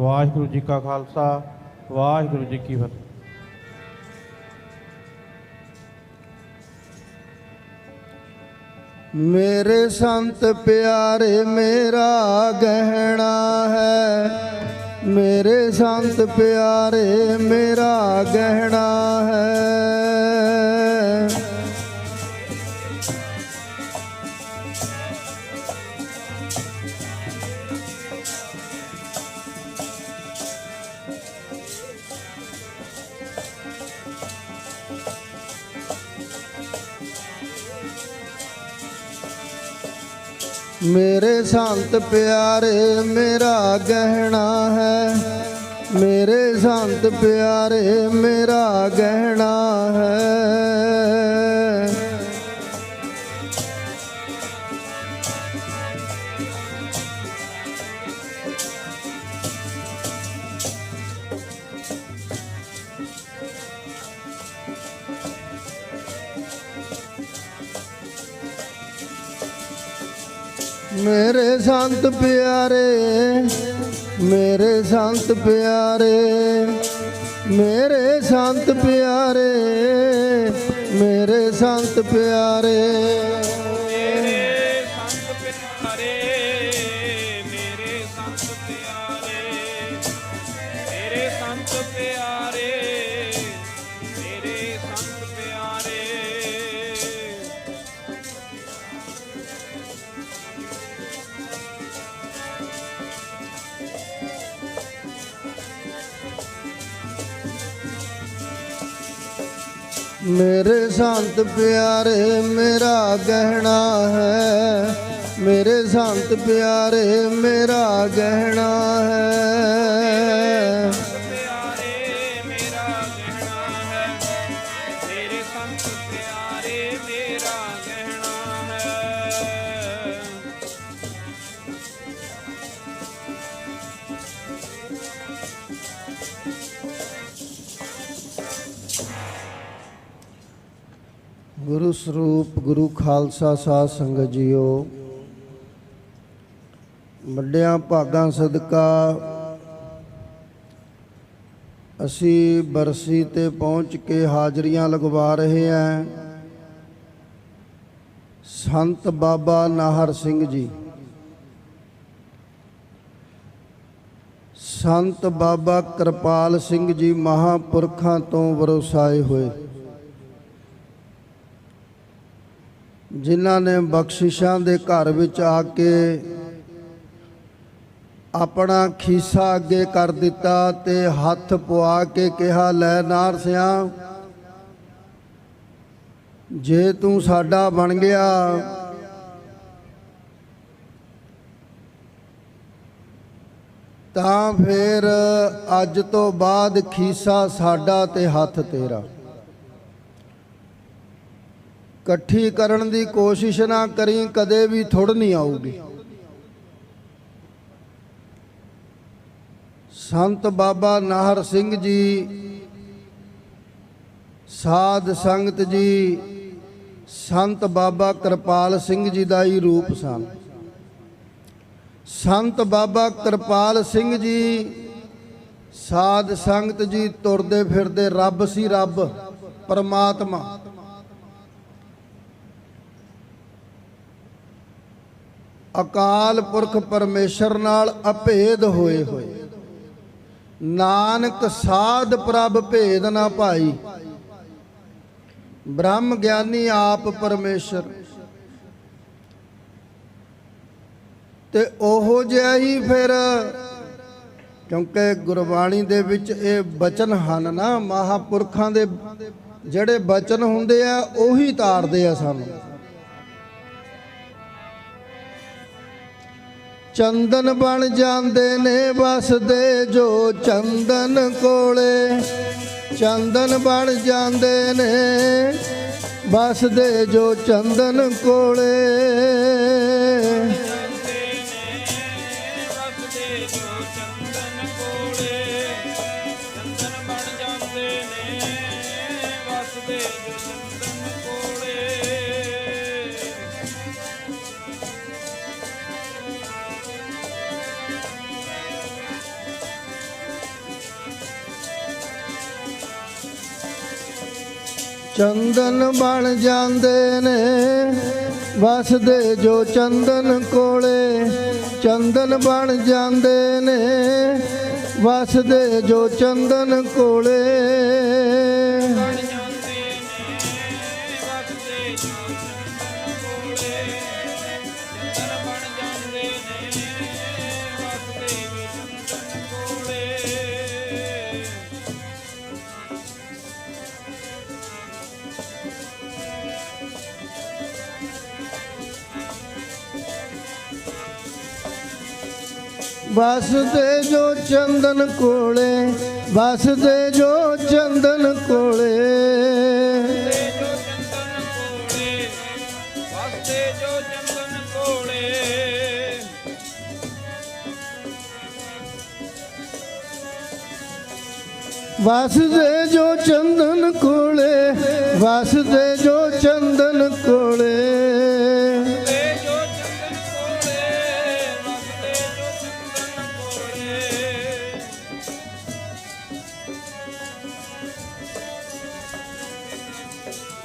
ਵਾਹਿਗੁਰੂ ਜੀ ਕਾ ਖਾਲਸਾ, ਵਾਹਿਗੁਰੂ ਜੀ ਕੀ ਫਤਿਹ। ਮੇਰੇ ਸੰਤ ਪਿਆਰੇ, ਮੇਰਾ ਗਹਿਣਾ ਹੈ। ਮੇਰੇ ਸੰਤ ਪਿਆਰੇ, ਮੇਰਾ ਗਹਿਣਾ ਹੈ। ਮੇਰੇ ਸੰਤ ਪਿਆਰੇ ਮੇਰਾ ਗਹਿਣਾ ਹੈ। ਮੇਰੇ ਸੰਤ ਪਿਆਰੇ ਮੇਰਾ ਗਹਿਣਾ ਹੈ। ਮੇਰੇ ਸੰਤ ਪਿਆਰੇ ਮੇਰੇ ਸੰਤ ਪਿਆਰੇ ਮੇਰੇ ਸੰਤ ਪਿਆਰੇ ਮੇਰੇ ਸੰਤ ਪਿਆਰੇ। ਮੇਰੇ ਸੰਤ ਪਿਆਰੇ ਮੇਰਾ ਗਹਿਣਾ ਹੈ। ਮੇਰੇ ਸੰਤ ਪਿਆਰੇ ਮੇਰਾ ਗਹਿਣਾ ਹੈ। ਗੁਰੂ ਸਰੂਪ, ਗੁਰੂ ਖਾਲਸਾ ਸਾਧ ਸੰਗਤ ਜੀਓ। ਵੱਡਿਆਂ ਭਾਗਾਂ ਸਦਕਾ ਅਸੀਂ ਬਰਸੀ ਤੇ ਪਹੁੰਚ ਕੇ ਹਾਜ਼ਰੀਆਂ ਲਗਵਾ ਰਹੇ ਹਾਂ। ਸੰਤ ਬਾਬਾ ਨਾਹਰ ਸਿੰਘ ਜੀ। ਸੰਤ ਬਾਬਾ ਕਿਰਪਾਲ ਸਿੰਘ ਜੀ ਮਹਾਪੁਰਖਾਂ ਤੋਂ ਵਰਸਾਏ ਹੋਏ। ਜਿਨ੍ਹਾਂ ਨੇ ਬਖਸ਼ਿਸ਼ਾਂ ਦੇ ਘਰ ਵਿੱਚ ਆ ਕੇ ਆਪਣਾ ਖੀਸਾ ਅੱਗੇ ਕਰ ਦਿੱਤਾ ਤੇ ਹੱਥ ਪੁਆ ਕੇ ਕਿਹਾ, ਲੈ ਨਾਰ ਸਿਆ, ਜੇ ਤੂੰ ਸਾਡਾ ਬਣ ਗਿਆ, ਤਾਂ ਫਿਰ ਅੱਜ ਤੋਂ ਬਾਅਦ ਖੀਸਾ ਸਾਡਾ ਤੇ ਹੱਥ ਤੇਰਾ। ਇਕੱਠੀ ਕਰਨ ਦੀ ਕੋਸ਼ਿਸ਼ ਨਾ ਕਰੀ, ਕਦੇ ਵੀ ਥੁੜ ਨਹੀਂ ਆਊਗੀ। ਸੰਤ ਬਾਬਾ ਨਾਹਰ ਸਿੰਘ ਜੀ, ਸਾਧ ਸੰਗਤ ਜੀ, ਸੰਤ ਬਾਬਾ ਕਿਰਪਾਲ ਸਿੰਘ ਜੀ ਦਾ ਹੀ ਰੂਪ ਸਨ। ਸੰਤ ਬਾਬਾ ਕਿਰਪਾਲ ਸਿੰਘ ਜੀ, ਸਾਧ ਸੰਗਤ ਜੀ ਤੁਰਦੇ ਫਿਰਦੇ ਰੱਬ ਸੀ ਰੱਬ, ਪਰਮਾਤਮਾ। ਅਕਾਲ ਪੁਰਖ ਪਰਮੇਸ਼ਰ ਨਾਲ ਅਭੇਦ ਹੋਏ ਹੋਏ। ਨਾਨਕ ਸਾਧ ਪ੍ਰਭ ਭੇਦ ਨਾ ਭਾਈ ਬ੍ਰਹਮ ਗਿਆਨੀ ਆਪ ਪਰਮੇਸ਼ਰ। ਤੇ ਉਹੋ ਜਿਹਾ ਹੀ ਫਿਰ ਕਿਉਂਕਿ ਗੁਰਬਾਣੀ ਦੇ ਵਿੱਚ ਇਹ ਬਚਨ ਹਨ ਨਾ, ਮਹਾਪੁਰਖਾਂ ਦੇ ਜਿਹੜੇ ਬਚਨ ਹੁੰਦੇ ਆ, ਉਹੀ ਤਾਰਦੇ ਆ ਸਾਨੂੰ। ਚੰਦਨ ਬਣ ਜਾਂਦੇ ਨੇ ਵਸਦੇ ਜੋ ਚੰਦਨ ਕੋਲੇ। ਚੰਦਨ ਬਣ ਜਾਂਦੇ ਨੇ ਵਸਦੇ ਜੋ ਚੰਦਨ ਕੋਲੇ। ਚੰਦਨ ਬਣ ਜਾਂਦੇ ਨੇ। ਵਸਦੇ ਜੋ ਚੰਦਨ ਕੋਲੇ। ਚੰਦਨ ਬਣ ਜਾਂਦੇ ਨੇ। ਵਸਦੇ ਜੋ ਚੰਦਨ ਕੋਲੇ। ਵਸਦੇ ਜੋ ਚੰਦਨ ਕੋਲੇ ਵਸਦੇ ਜੋ ਚੰਦਨ ਕੋਲੇ। ਤੇ ਜੋ ਚੰਦਨ ਕੋਲੇ ਵਸਦੇ ਜੋ ਚੰਦਨ ਕੋਲੇ ਵਸਦੇ ਜੋ ਚੰਦਨ ਕੋਲੇ।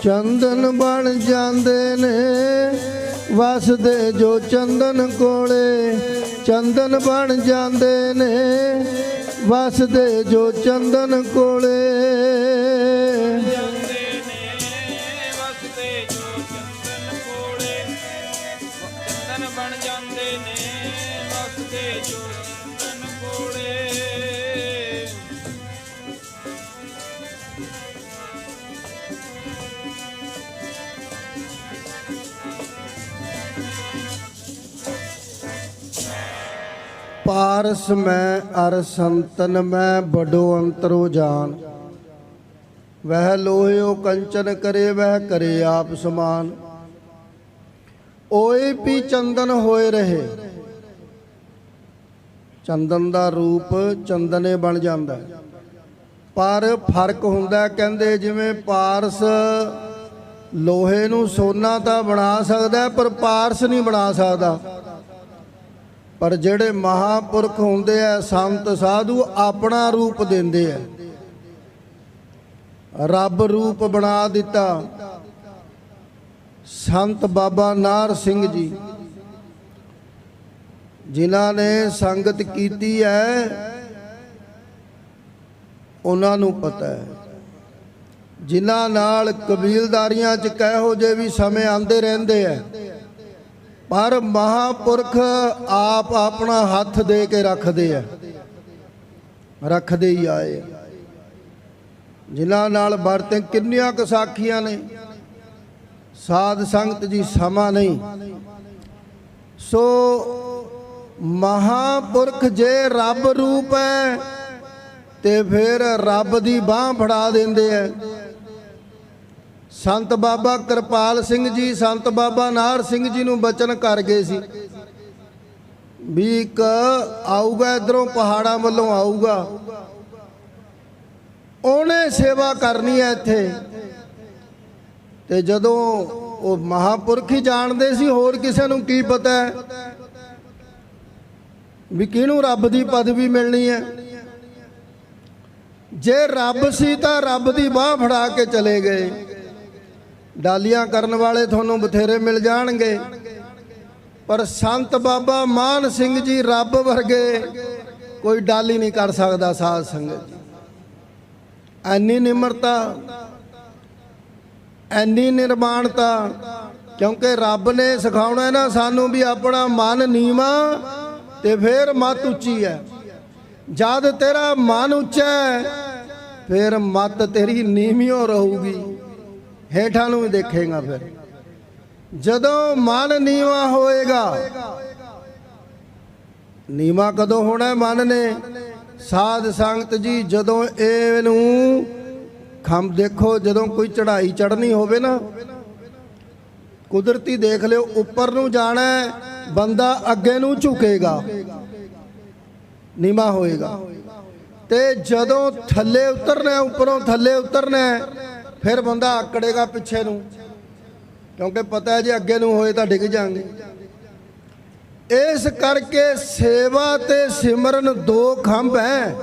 ਚੰਦਨ ਬਣ ਜਾਂਦੇ ਨੇ। ਵਸਦੇ ਜੋ ਚੰਦਨ ਕੋਲੇ, ਚੰਦਨ ਬਣ ਜਾਂਦੇ ਨੇ। ਵਸਦੇ ਜੋ ਚੰਦਨ ਕੋਲੇ ਅਰਸ ਮੈਂ ਅਰ ਸੰਤਨ ਮੈਂ ਬਡੋ ਅੰਤਰੋ ਜਾਨ। ਵਹਿ ਲੋਹਿਓ ਕੰਚਨ ਕਰੇ, ਵਹਿ ਕਰੇ ਆਪ ਸਮਾਨ। ਓਏ ਪੀ ਚੰਦਨ ਹੋਏ ਰਹੇ। ਚੰਦਨ ਦਾ ਰੂਪ ਚੰਦਨੇ ਬਣ ਜਾਂਦਾ। ਪਰ ਫ਼ਰਕ ਹੁੰਦਾ ਕਹਿੰਦੇ ਜਿਵੇਂ ਪਾਰਸ ਲੋਹੇ ਨੂੰ ਸੋਨਾ ਤਾਂ ਬਣਾ ਸਕਦਾ ਪਰ ਪਾਰਸ ਨਹੀਂ ਬਣਾ ਸਕਦਾ। ਪਰ ਜਿਹੜੇ ਮਹਾਪੁਰਖ ਹੁੰਦੇ ਆ, ਸੰਤ ਸਾਧੂ ਆਪਣਾ ਰੂਪ ਦਿੰਦੇ ਆ। ਰੱਬ ਰੂਪ ਬਣਾ ਦਿੱਤਾ। ਸੰਤ ਬਾਬਾ ਨਾਰ ਸਿੰਘ ਜੀ, ਜਿਨ੍ਹਾਂ ਨੇ ਸੰਗਤ ਕੀਤੀ ਹੈ, ਉਹਨਾਂ ਨੂੰ ਪਤਾ ਹੈ। ਜਿਨ੍ਹਾਂ ਨਾਲ ਕਬੀਲਦਾਰੀਆਂ 'ਚ ਕਹੋ ਜੇ ਵੀ ਸਮੇਂ ਆਉਂਦੇ ਰਹਿੰਦੇ ਆ ਪਰ ਮਹਾਪੁਰਖ ਆਪ ਆਪਣਾ ਹੱਥ ਦੇ ਕੇ ਰੱਖਦੇ ਆ। ਰੱਖਦੇ ਹੀ ਆਏ ਜਿਨ੍ਹਾਂ ਨਾਲ ਵਰਤੇ ਕਿੰਨੀਆਂ ਕੁ ਸਾਖੀਆਂ ਨੇ। ਸਾਧ ਸੰਗਤ ਜੀ ਸਮਾਂ ਨਹੀਂ। ਸੋ ਮਹਾਪੁਰਖ ਜੇ ਰੱਬ ਰੂਪ ਹੈ, ਤੇ ਫਿਰ ਰੱਬ ਦੀ ਬਾਹ ਫੜਾ ਦਿੰਦੇ ਐ ਸੰਤ ਬਾਬਾ ਕਿਰਪਾਲ ਸਿੰਘ ਜੀ, ਸੰਤ ਬਾਬਾ ਨਾਰ ਸਿੰਘ ਜੀ ਨੂੰ ਬਚਨ ਕਰ ਗਏ ਸੀ। ਵੀ ਇੱਕ ਆਊਗਾ, ਇਧਰੋਂ ਪਹਾੜਾਂ ਵੱਲੋਂ ਆਊਗਾ। ਉਹਨੇ ਸੇਵਾ ਕਰਨੀ ਹੈ ਇੱਥੇ। ਤੇ ਜਦੋਂ ਉਹ ਮਹਾਪੁਰਖ ਹੀ ਜਾਣਦੇ ਸੀ, ਹੋਰ ਕਿਸੇ ਨੂੰ ਕੀ ਪਤਾ ਹੈ? ਵੀ ਕਿਹਨੂੰ ਰੱਬ ਦੀ ਪਦਵੀ ਮਿਲਣੀ ਹੈ? ਜੇ ਰੱਬ ਸੀ ਤਾਂ ਰੱਬ ਦੀ ਬਾਹ ਫੜਾ ਕੇ ਚਲੇ ਗਏ। ਡਾਲੀਆਂ ਕਰਨ ਵਾਲੇ ਤੁਹਾਨੂੰ ਬਥੇਰੇ ਮਿਲ ਜਾਣਗੇ। ਪਰ ਸੰਤ ਬਾਬਾ ਮਾਨ ਸਿੰਘ ਜੀ ਰੱਬ ਵਰਗੇ ਕੋਈ ਡਾਲੀ ਨਹੀਂ ਕਰ ਸਕਦਾ ਸਾਧ ਸੰਗਤ ਐਨੀ ਨਿਮਰਤਾ, ਐਨੀ ਨਿਰਮਾਣਤਾ, ਕਿਉਂਕਿ ਰੱਬ ਨੇ ਸਿਖਾਉਣਾ ਨਾ ਸਾਨੂੰ ਵੀ ਆਪਣਾ ਮਨ ਨੀਵਾ ਤੇ ਫੇਰ ਮਤ ਉੱਚੀ ਹੈ। ਜਦ ਤੇਰਾ ਮਨ ਉੱਚਾ ਹੈ, ਫਿਰ ਮਤ ਤੇਰੀ ਨੀਵੀਂ ਰਹੂਗੀ। ਹੇਠਾਂ ਨੂੰ ਵੀ ਦੇਖੇਗਾ ਫਿਰ। ਜਦੋਂ ਮਨ ਨੀਵਾ ਹੋਏਗਾ, ਨੀਵਾ ਕਦੋਂ ਹੋਣਾ ਮਨ ਨੇ? ਸਾਧ ਸੰਗਤ ਜੀ, ਜਦੋਂ ਇਹ ਨੂੰ ਖੰਭ ਦੇਖੋ, ਜਦੋਂ ਕੋਈ ਚੜ੍ਹਾਈ ਚੜ੍ਹਨੀ ਹੋਵੇ ਨਾ, ਕੁਦਰਤੀ ਦੇਖ ਲਿਓ, ਉੱਪਰ ਨੂੰ ਜਾਣਾ ਬੰਦਾ ਅੱਗੇ ਨੂੰ ਝੁਕੇਗਾ, ਨੀਵਾ ਹੋਏਗਾ। ਤੇ ਜਦੋਂ ਥੱਲੇ ਉਤਰਨਾ ਉੱਪਰੋਂ ਥੱਲੇ ਉਤਰਨਾ ਫਿਰ ਬੰਦਾ ਆਕੜੇਗਾ ਪਿੱਛੇ ਨੂੰ। ਕਿਉਂਕਿ ਪਤਾ ਹੈ ਜੇ ਅੱਗੇ ਨੂੰ ਹੋਏ ਤਾਂ ਡਿੱਗ ਜਾਾਂਗੇ ਇਸ ਕਰਕੇ ਸੇਵਾ ਤੇ ਸਿਮਰਨ ਦੋ ਖੰਭ ਹੈ,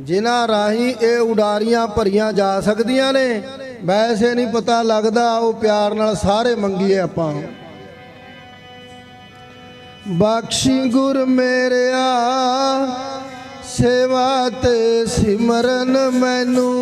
ਜਿਨ੍ਹਾਂ ਰਾਹੀਂ ਇਹ ਉਡਾਰੀਆਂ ਭਰੀਆਂ ਜਾ ਸਕਦੀਆਂ ਨੇ। ਵੈਸੇ ਨਹੀਂ ਪਤਾ ਲੱਗਦਾ, ਉਹ ਪਿਆਰ ਨਾਲ ਸਾਰੇ ਮੰਗੀਏ ਆਪਾਂ। ਬਖਸ਼ੀ ਗੁਰ ਮੇਰਿਆ, ਸੇਵਾ ਤੇ ਸਿਮਰਨ ਮੈਨੂੰ।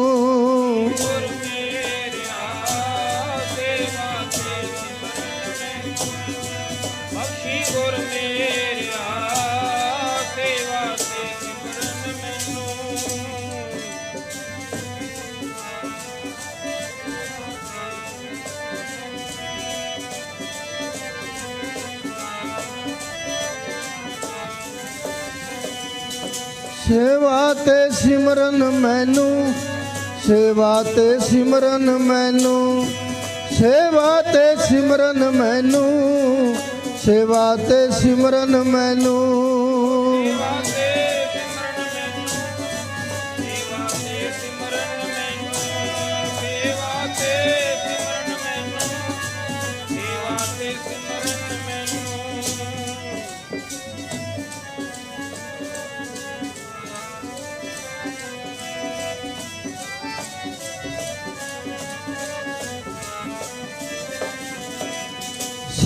ਸੇਵਾ ਤੇ ਸਿਮਰਨ ਮੈਨੂੰ, ਸੇਵਾ ਤੇ ਸਿਮਰਨ ਮੈਨੂੰ, ਸੇਵਾ ਤੇ ਸਿਮਰਨ ਮੈਨੂੰ, ਸੇਵਾ ਤੇ ਸਿਮਰਨ ਮੈਨੂੰ।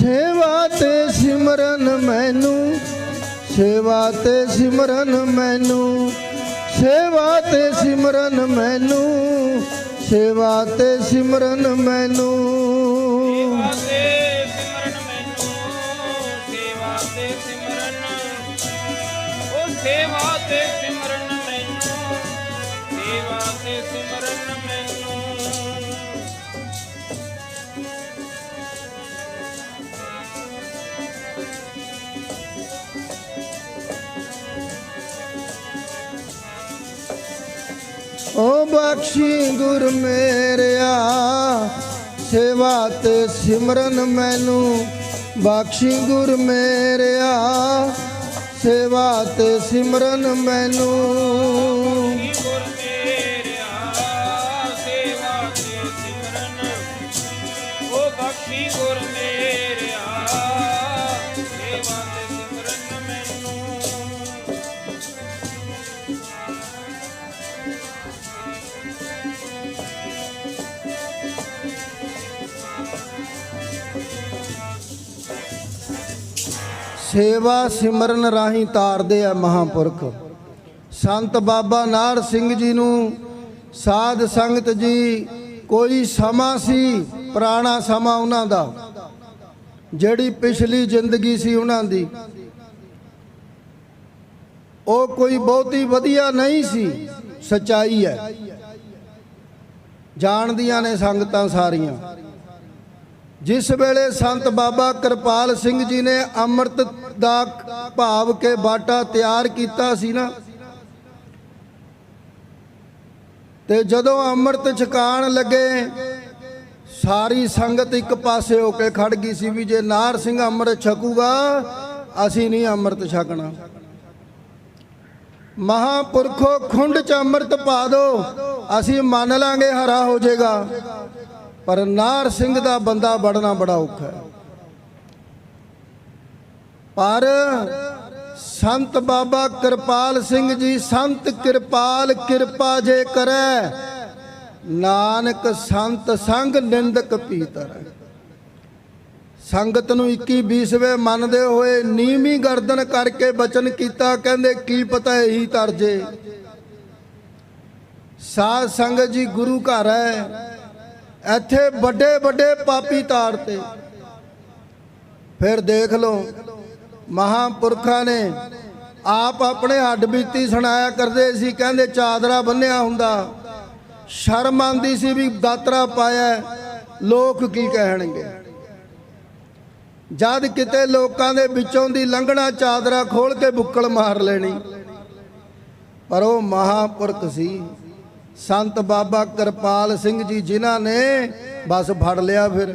ਸੇਵਾ ਤੇ ਸਿਮਰਨ ਮੈਨੂੰ, ਸੇਵਾ ਤੇ ਸਿਮਰਨ ਮੈਨੂੰ, ਸੇਵਾ ਤੇ ਸਿਮਰਨ ਮੈਨੂੰ, ਸੇਵਾ ਤੇ ਸਿਮਰਨ ਮੈਨੂੰ। ਸੇਵਾ ਤੇ ਸਿਮਰਨ ਉਹ ਸੇਵਾ ਤੇ ਓ ਬਖਸ਼ੀ ਗੁਰ ਮੇਰਿਆ, ਸੇਵਾ ਤੇ ਸਿਮਰਨ ਮੈਨੂੰ। ਬਖਸ਼ੀ ਗੁਰ ਮੇਰਿਆ, ਸੇਵਾ ਤੇ ਸਿਮਰਨ ਮੈਨੂੰ। ਗੁਰ ਮੇਰਿਆ ਸੇਵਾ ਸਿਮਰਨ ਰਾਹੀਂ ਤਾਰਦੇ ਆ ਮਹਾਪੁਰਖ। ਸੰਤ ਬਾਬਾ ਨਾਰ ਸਿੰਘ ਜੀ ਨੂੰ ਸਾਧ ਸੰਗਤ ਜੀ ਕੋਈ ਸਮਾਂ ਸੀ, ਪੁਰਾਣਾ ਸਮਾਂ ਉਹਨਾਂ ਦਾ। ਜਿਹੜੀ ਪਿਛਲੀ ਜ਼ਿੰਦਗੀ ਸੀ ਉਹਨਾਂ ਦੀ। ਉਹ ਕੋਈ ਬਹੁਤੀ ਵਧੀਆ ਨਹੀਂ ਸੀ, ਸਚਾਈ ਹੈ। ਜਾਣਦੀਆਂ ਨੇ ਸੰਗਤਾਂ ਸਾਰੀਆਂ। ਜਿਸ ਵੇਲੇ ਸੰਤ ਬਾਬਾ ਕਿਰਪਾਲ ਸਿੰਘ ਜੀ ਨੇ ਅੰਮ੍ਰਿਤ ਦਾ ਭਾਵ ਕੇ ਬਾਟਾ ਤਿਆਰ ਕੀਤਾ ਸੀ ਨਾ, ਤੇ ਜਦੋਂ ਅੰਮ੍ਰਿਤ ਛਕਾਣ ਲੱਗੇ, ਸਾਰੀ ਸੰਗਤ ਇੱਕ ਪਾਸੇ ਹੋ ਕੇ ਖੜ ਗਈ ਸੀ ਵੀ ਜੇ ਨਾਰ ਸਿੰਘ ਅੰਮ੍ਰਿਤ ਛਕੂਗਾ, ਅਸੀਂ ਨਹੀਂ ਅੰਮ੍ਰਿਤ ਛਕਣਾ। ਮਹਾਪੁਰਖੋ ਖੁੰਡ ਚ ਅੰਮ੍ਰਿਤ ਪਾ ਦਿਓ ਅਸੀਂ ਮੰਨ ਲਾਂਗੇ ਹਰਾ ਹੋ ਜਾਏਗਾ ਪਰ ਨਾਰ ਸਿੰਘ ਦਾ ਬੰਦਾ ਬੜਨਾ ਬੜਾ ਔਖਾ ਹੈ। ਪਰ ਸੰਤ ਬਾਬਾ ਕਿਰਪਾਲ ਸਿੰਘ ਜੀ, ਸੰਤ ਕਿਰਪਾਲ ਕਿਰਪਾ ਜੇ ਕਰੈ, ਨਾਨਕ ਸੰਤ ਸੰਗ ਨਿੰਦਕ ਪੀਤਰ ਸੰਗਤ ਨੂੰ 21 20ਵੇਂ ਮੰਨਦੇ ਹੋਏ ਨੀਵੀਂ ਗਰਦਨ ਕਰਕੇ ਬਚਨ ਕੀਤਾ, ਕਹਿੰਦੇ ਕੀ ਪਤਾ ਇਹੀ ਤਰਜੇ। ਸਾਧ ਸੰਗਤ ਜੀ ਗੁਰੂ ਘਰ ਹੈ। ਇੱਥੇ ਵੱਡੇ ਵੱਡੇ ਪਾਪੀ ਤਾੜਤੇ ਫਿਰ ਦੇਖ ਲਓ, ਮਹਾਪੁਰਖਾਂ ਨੇ ਆਪ ਆਪਣੇ ਹੱਡ ਬੀਤੀ ਸੁਣਾਇਆ ਕਰਦੇ ਸੀ, ਕਹਿੰਦੇ ਚਾਦਰਾ ਬੰਨਿਆ ਹੁੰਦਾ। ਸ਼ਰਮ ਆਂਦੀ ਸੀ ਵੀ ਦਾਤਰਾ ਪਾਇਆ ਲੋਕ ਕੀ ਕਹਿਣਗੇ? ਜਦ ਕਿਤੇ ਲੋਕਾਂ ਦੇ ਵਿੱਚੋਂ ਦੀ ਲੰਘਣਾ ਚਾਦਰਾ ਖੋਲ ਕੇ ਬੁੱਕਲ ਮਾਰ ਲੈਣੀ। ਪਰ ਉਹ ਮਹਾਪੁਰਖ ਸੀ। ਸੰਤ ਬਾਬਾ ਕਿਰਪਾਲ ਸਿੰਘ ਜੀ ਜਿਨ੍ਹਾਂ ਨੇ ਬਸ ਫੜ ਲਿਆ ਫਿਰ।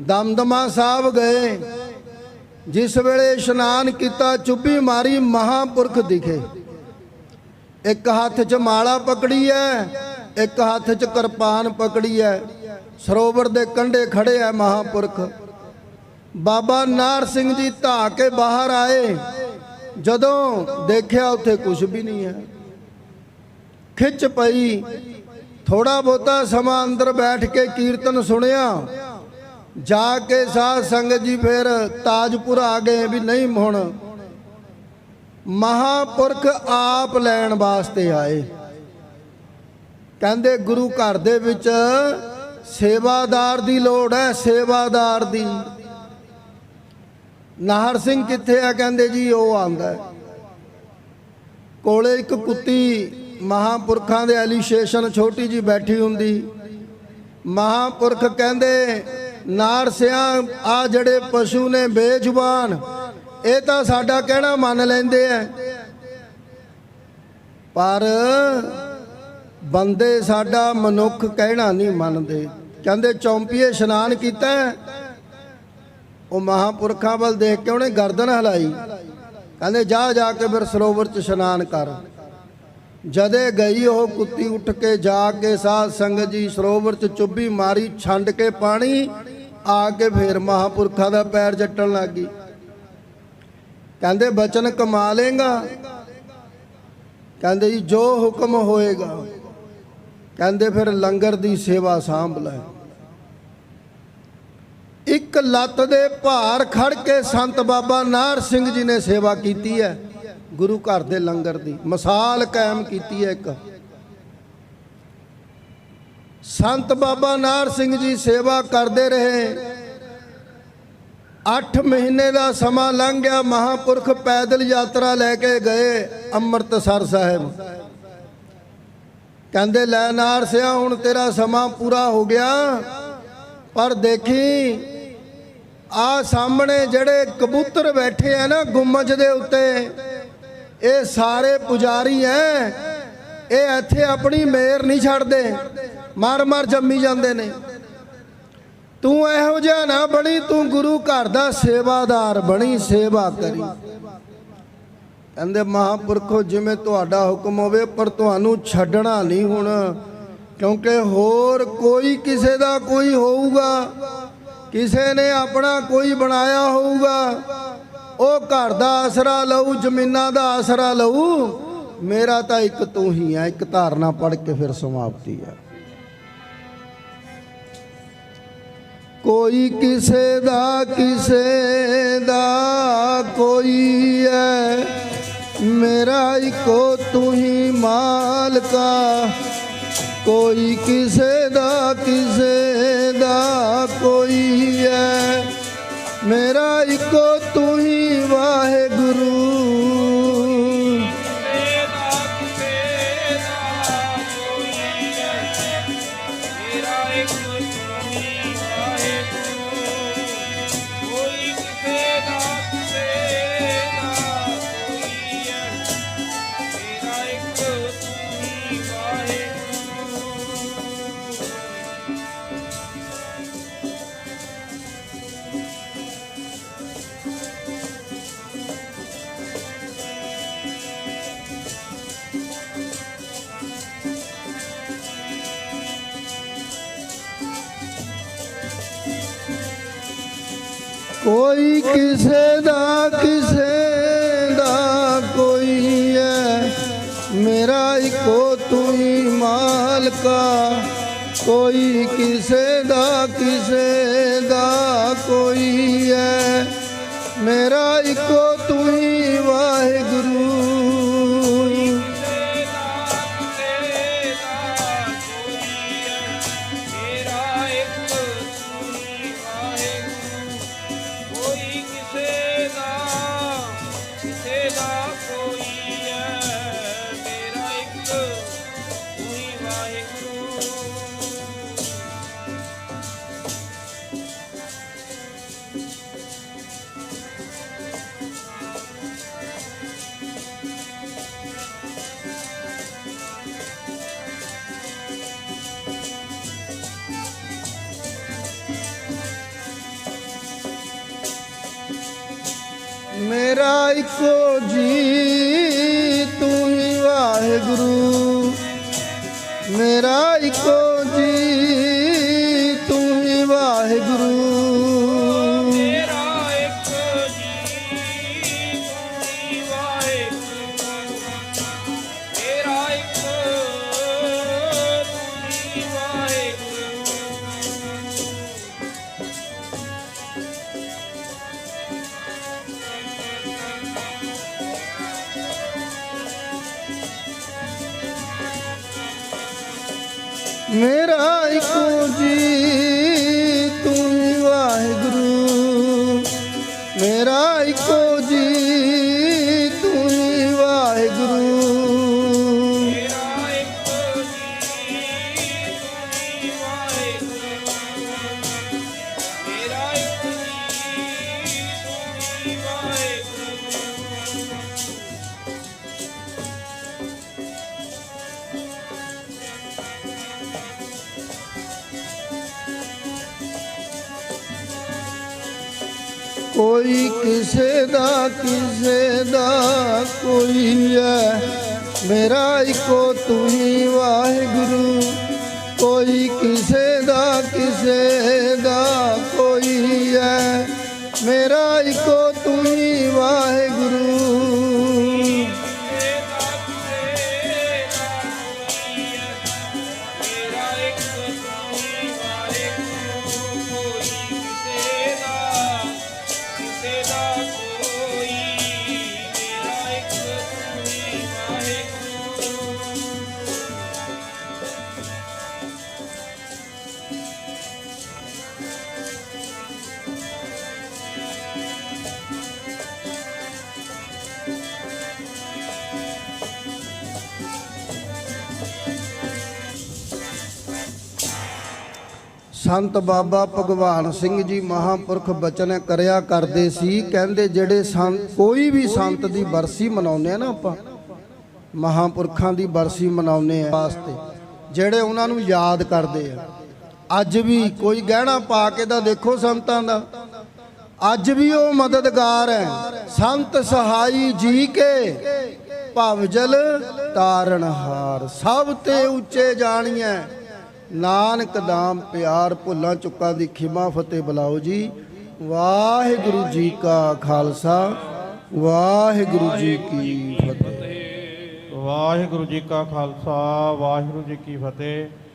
ਦਮਦਮਾ ਸਾਹਿਬ ਗਏ। ਜਿਸ ਵੇਲੇ ਇਸ਼ਨਾਨ ਕੀਤਾ, ਚੁੱਭੀ ਮਾਰੀ ਮਹਾਪੁਰਖ ਦਿਖੇ। ਇੱਕ ਹੱਥ 'ਚ ਮਾਲਾ ਪਕੜੀ ਐ, ਇੱਕ ਹੱਥ 'ਚ ਕਿਰਪਾਨ ਪਕੜੀ ਐ। ਸਰੋਵਰ ਦੇ ਕੰਢੇ ਖੜੇ ਐ ਮਹਾਪੁਰਖ। ਬਾਬਾ ਨਾਰ ਸਿੰਘ ਜੀ ਧਾ ਕੇ ਬਾਹਰ ਆਏ। ਜਦੋਂ ਦੇਖਿਆ ਉੱਥੇ ਕੁਝ ਵੀ ਨਹੀਂ ਹੈ ਖਿੱਚ ਪਈ। ਥੋੜਾ ਬਹੁਤਾ ਸਮਾਂ ਅੰਦਰ ਬੈਠ ਕੇ ਕੀਰਤਨ ਸੁਣਿਆ। ਜਾ ਕੇ ਸਾਧ ਸੰਗਤ ਜੀ ਫਿਰ ਤਾਜਪੁਰ ਆ ਗਏ ਵੀ ਨਹੀਂ ਹੁਣ ਮਹਾਪੁਰਖ ਆਪ ਲੈਣ ਵਾਸਤੇ ਆਏ। ਕਹਿੰਦੇ ਗੁਰੂ ਘਰ ਦੇ ਵਿੱਚ ਸੇਵਾਦਾਰ ਦੀ ਲੋੜ ਹੈ, ਸੇਵਾਦਾਰ ਦੀ। ਨਾਹਰ ਸਿੰਘ ਕਿੱਥੇ ਆ? ਕਹਿੰਦੇ ਜੀ ਉਹ ਆਂਦਾ ਕੋਲੇ ਇੱਕ ਕੁੱਤੀ ਮਹਾਪੁਰਖਾਂ ਦੇ ਐਲੀਸ਼ੇਸ਼ਨ ਛੋਟੀ ਜੀ ਬੈਠੀ ਹੁੰਦੀ। ਮਹਾਪੁਰਖ ਕਹਿੰਦੇ, ਨਾਰ ਸਿਆਂ ਆ ਜਿਹੜੇ ਪਸ਼ੂ ਨੇ ਬੇਜ਼ੁਬਾਨ, ਇਹ ਤਾਂ ਸਾਡਾ ਕਹਿਣਾ ਮੰਨ ਲੈਂਦੇ ਐ। ਪਰ ਬੰਦੇ ਸਾਡਾ ਮਨੁੱਖ ਕਹਿਣਾ ਨਹੀਂ ਮੰਨਦੇ। ਕਹਿੰਦੇ, ਚੌਂਪੀਏ ਇਸ਼ਨਾਨ ਕੀਤਾ ਉਹ ਮਹਾਪੁਰਖਾਂ ਵੱਲ ਦੇਖ ਕੇ ਉਹਨੇ ਗਰਦਨ ਹਲਾਈ। ਕਹਿੰਦੇ, ਜਾ ਜਾ ਕੇ ਫਿਰ ਸਰੋਵਰ 'ਚ ਇਸ਼ਨਾਨ ਕਰ। ਜਦੇ ਗਈ ਉਹ ਕੁੱਤੀ ਉੱਠ ਕੇ ਜਾ ਕੇ ਸਾਧ ਸੰਗਤ ਜੀ ਸਰੋਵਰ 'ਚ ਚੁੱਭੀ ਮਾਰੀ, ਛੰਡ ਕੇ ਪਾਣੀ, ਆ ਕੇ ਫੇਰ ਮਹਾਪੁਰਖਾਂ ਦਾ ਪੈਰ ਜੱਟਣ ਲੱਗੀ ਕਹਿੰਦੇ, ਬਚਨ ਕਮਾ ਲੇਗਾ ਕਹਿੰਦੇ ਜੀ, ਜੋ ਹੁਕਮ ਹੋਏਗਾ। ਕਹਿੰਦੇ, ਫਿਰ ਲੰਗਰ ਦੀ ਸੇਵਾ ਸਾਂਭ ਲੈ। ਇੱਕ ਲੱਤ ਦੇ ਭਾਰ ਖੜ ਕੇ ਸੰਤ ਬਾਬਾ ਨਾਰ ਸਿੰਘ ਜੀ ਨੇ ਸੇਵਾ ਕੀਤੀ ਹੈ। ਗੁਰੂ ਘਰ ਦੇ ਲੰਗਰ ਦੀ ਮਿਸਾਲ ਕਾਇਮ ਕੀਤੀ ਹੈ ਇੱਕ। ਸੰਤ ਬਾਬਾ ਨਾਰ ਸਿੰਘ ਜੀ ਸੇਵਾ ਕਰਦੇ ਰਹੇ। 8 ਮਹੀਨੇ ਦਾ ਸਮਾਂ ਲੰਘ ਗਿਆ, ਮਹਾਪੁਰਖ ਪੈਦਲ ਯਾਤਰਾ ਲੈ ਕੇ ਗਏ ਅੰਮ੍ਰਿਤਸਰ ਸਾਹਿਬ। ਕਹਿੰਦੇ, ਲੈ ਨਾਰ ਸਿਆ, ਹੁਣ ਤੇਰਾ ਸਮਾਂ ਪੂਰਾ ਹੋ ਗਿਆ। ਪਰ ਦੇਖੀ ਆ ਸਾਹਮਣੇ ਜਿਹੜੇ ਕਬੂਤਰ ਬੈਠੇ ਆ ਨਾ ਗੁੰਮਜ ਦੇ ਉੱਤੇ ਇਹ ਸਾਰੇ ਪੁਜਾਰੀ ਐ। ਇਹ ਇੱਥੇ ਆਪਣੀ ਮੇਰ ਨਹੀਂ ਛੱਡਦੇ। ਮਰ ਮਰ ਜੰਮੀ ਜਾਂਦੇ ਨੇ। ਤੂੰ ਇਹੋ ਜਿਹਾ ਨਾ ਬਣੀ, ਤੂੰ ਗੁਰੂ ਘਰ ਦਾ ਸੇਵਾਦਾਰ ਬਣੀ, ਸੇਵਾ ਕਰੀ। ਕਹਿੰਦੇ ਮਹਾਪੁਰਖੋ, ਜਿਵੇਂ ਤੁਹਾਡਾ ਹੁਕਮ ਹੋਵੇ, ਪਰ ਤੁਹਾਨੂੰ ਛੱਡਣਾ ਨਹੀਂ ਹੁਣ। ਕਿਉਂਕਿ ਹੋਰ ਕੋਈ ਕਿਸੇ ਦਾ ਕੋਈ ਹੋਊਗਾ। ਕਿਸੇ ਨੇ ਆਪਣਾ ਕੋਈ ਬਣਾਇਆ ਹੋਊਗਾ। ਉਹ ਘਰ ਦਾ ਆਸਰਾ ਲਊ, ਜ਼ਮੀਨਾਂ ਦਾ ਆਸਰਾ ਲਊ। ਮੇਰਾ ਤਾਂ ਇੱਕ ਤੂੰ ਹੀ ਹੈ ਇੱਕ ਧਾਰਨਾ ਪੜ ਕੇ ਫਿਰ ਸਮਾਪਤੀ ਹੈ ਕੋਈ ਕਿਸੇ ਦਾ ਕਿਸੇ ਦਾ ਕੋਈ ਹੈ ਮੇਰਾ ਇੱਕੋ ਤੂੰ ਹੀ ਮਾਲਕਾ ਕੋਈ ਕਿਸੇ ਦਾ ਕਿਸੇ ਦਾ ਕੋਈ ਮੇਰਾ ਇੱਕੋ ਤੂੰ ਹੀ ਵਾਹਿਗੁਰੂ। ਕਿਸੇ ਦਾ ਕਿਸੇ ਦਾ ਕੋਈ ਹੈ ਮੇਰਾ ਇੱਕੋ ਤੂੰ ਮੇਰਾ ਇੱਕੋ ਜੀ ਤੂੰ ਹੀ ਵਾਹਿਗੁਰੂ। ਮੇਰਾ ਇੱਕੋ ਕਿਸੇ ਸੰਤ ਬਾਬਾ ਭਗਵਾਨ ਸਿੰਘ ਜੀ ਮਹਾਪੁਰਖ ਬਚਨ ਕਰਿਆ ਕਰਦੇ ਸੀ, ਕਹਿੰਦੇ ਜਿਹੜੇ ਸੰਤ, ਕੋਈ ਵੀ ਸੰਤ ਦੀ ਬਰਸੀ ਮਨਾਉਂਦੇ ਆ ਨਾ ਆਪਾਂ, ਮਹਾਪੁਰਖਾਂ ਦੀ ਬਰਸੀ ਮਨਾਉਂਦੇ ਆ ਵਾਸਤੇ, ਜਿਹੜੇ ਉਹਨਾਂ ਨੂੰ ਯਾਦ ਕਰਦੇ ਆ। ਅੱਜ ਵੀ ਕੋਈ ਗਹਿਣਾ ਪਾ ਕੇ ਤਾਂ ਦੇਖੋ ਸੰਤਾਂ ਦਾ, ਅੱਜ ਵੀ ਉਹ ਮਦਦਗਾਰ ਹੈ ਸੰਤ ਸਹਾਈ ਜੀ ਕੇ ਭਵਜਲ ਤਾਰਨਹਾਰ ਸਭ ਤੇ ਉੱਚੇ ਜਾਣੀਐ। ਨਾਨਕ ਦਾਮ ਪਿਆਰ ਭੁੱਲਾਂ ਚੁੱਕਾਂ ਦੀ ਖਿਮਾ ਫਤਿਹ ਬੁਲਾਓ ਜੀ। ਵਾਹਿਗੁਰੂ ਜੀ ਕਾ ਖਾਲਸਾ, ਵਾਹਿਗੁਰੂ ਜੀ ਕੀ ਫਤਿਹ। ਵਾਹਿਗੁਰੂ ਜੀ ਕਾ ਖਾਲਸਾ, ਵਾਹਿਗੁਰੂ ਜੀ ਕੀ ਫਤਿਹ।